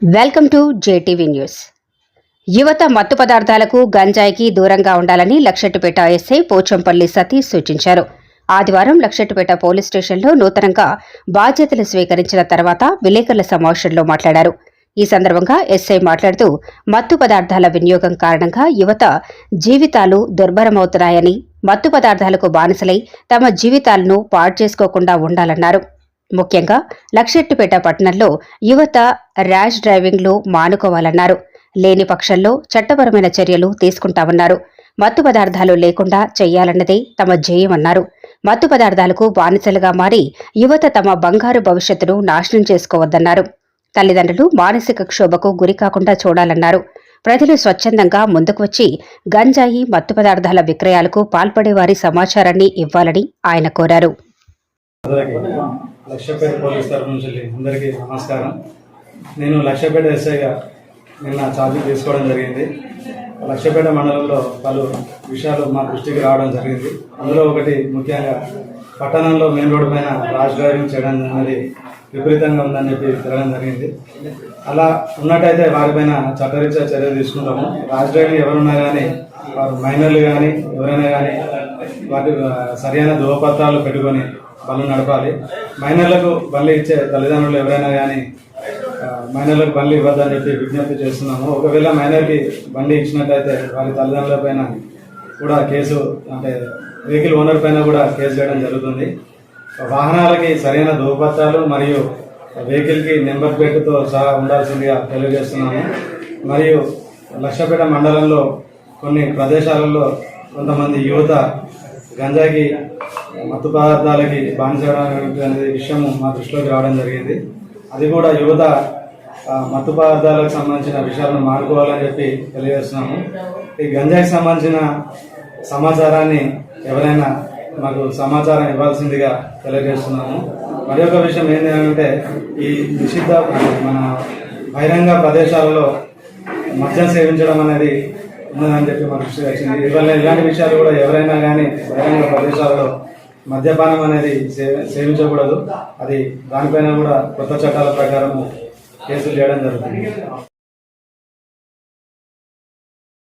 Welcome to JTV news. యువత మత్తు పదార్థాలకు గంజాయికి దూరంగా ఉండాలని లక్షెట్టుపేట ఎస్ఐ పోచంపల్లి సతీష్ సూచించారు. ఆదివారం లక్షెట్టుపేట పోలీస్ స్టేషన్లో నూతనంగా బాధ్యతలు స్వీకరించిన తర్వాత విలేకరుల సమావేశంలో మాట్లాడారు. ఈ సందర్భంగా ఎస్ఐ మాట్లాడుతూ మత్తు పదార్థాల వినియోగం కారణంగా యువత జీవితాలు దుర్భరమవుతున్నాయని మత్తు పదార్థాలకు బానిసలై తమ జీవితాలను పాడు చేసుకోకుండా ఉండాలన్నారు. ముఖ్యంగా లక్షెట్టుపేట పట్టణంలో యువత ర్యాష్ డ్రైవింగ్లు మానుకోవాలన్నారు. లేని పక్షంలో చట్టపరమైన చర్యలు తీసుకుంటామన్నారు. మత్తు పదార్థాలు లేకుండా చేయాలన్నదే తమ ధ్యేయమన్నారు మత్తు పదార్థాలకు బానిసలుగా మారి యువత తమ బంగారు భవిష్యత్తును నాశనం చేసుకోవద్దన్నారు. తల్లిదండ్రులు మానసిక క్షోభకు గురికాకుండా చూడాలన్నారు. ప్రజలు స్వచ్ఛందంగా ముందుకు వచ్చి గంజాయి మత్తు పదార్థాల విక్రయాలకు పాల్పడే వారి సమాచారాన్ని ఇవ్వాలని ఆయన కోరారు. లక్ష్యపేట పోలీస్ తరఫు నుంచి అందరికీ నమస్కారం. నేను లక్ష్యపేట ఎస్ఐగా నిన్న ఛార్జీ తీసుకోవడం జరిగింది. లక్ష్యపేట మండలంలో పలు విషయాలు మా దృష్టికి రావడం జరిగింది. అందులో ఒకటి ముఖ్యంగా పట్టణంలో మెయిన్ రోడ్డు పైన రాష్ డ్రైవింగ్ చేయడం అనేది విపరీతంగా ఉందని చెప్పి తిరగడం జరిగింది. అలా ఉన్నట్టయితే వారిపైన చట్టరీత్యా చర్యలు తీసుకుంటాము రాష్ డ్రైవింగ్ ఎవరున్నా కానీ వారు మైనర్లు కానీ ఎవరైనా కానీ వాటి సరైన ధృవపత్రాలు పెట్టుకొని బండ్లు నడపాలి. మైనర్లకు బండ్లు ఇచ్చే తల్లిదండ్రులు ఎవరైనా కానీ మైనర్లకు బండ్లు ఇవ్వద్దని చెప్పి విజ్ఞప్తి చేస్తున్నాము. ఒకవేళ మైనర్కి బండి ఇచ్చినట్టయితే వారి తల్లిదండ్రుల పైన కూడా కేసు అంటే వెహికల్ ఓనర్ పైన కూడా కేసు చేయడం జరుగుతుంది. వాహనాలకి సరైన ధూపత్రాలు మరియు వెహికల్కి నెంబర్ ప్లేట్తో సహా ఉండాల్సిందిగా తెలియజేస్తున్నాము. మరియు లక్షపేట మండలంలో కొన్ని ప్రదేశాలలో కొంతమంది యువత గంజాకి మత్తు పదార్థాలకి బానిసడానికి విషయం మా దృష్టిలోకి రావడం జరిగింది. అది కూడా యువత మత్తు పదార్థాలకు సంబంధించిన విషయాలను మానుకోవాలని చెప్పి తెలియజేస్తున్నాము. ఈ గంజాకి సంబంధించిన సమాచారాన్ని ఎవరైనా మాకు సమాచారం ఇవ్వాల్సిందిగా తెలియజేస్తున్నాము. మరి ఒక విషయం ఏంటంటే ఈ నిషిద్ధ మన బహిరంగ ప్రదేశాలలో మద్యం సేవించడం అనేది ఉన్నదని చెప్పి మనకు వచ్చింది ఇవల్ల ఇలాంటి విషయాలు కూడా ఎవరైనా కానీ బహిరంగ ప్రదేశాలలో మద్యపానం అనేది సేవించకూడదు. అది దానిపైన కూడా కొత్త చట్టాల ప్రకారము కేసులు చేయడం జరుగుతుంది.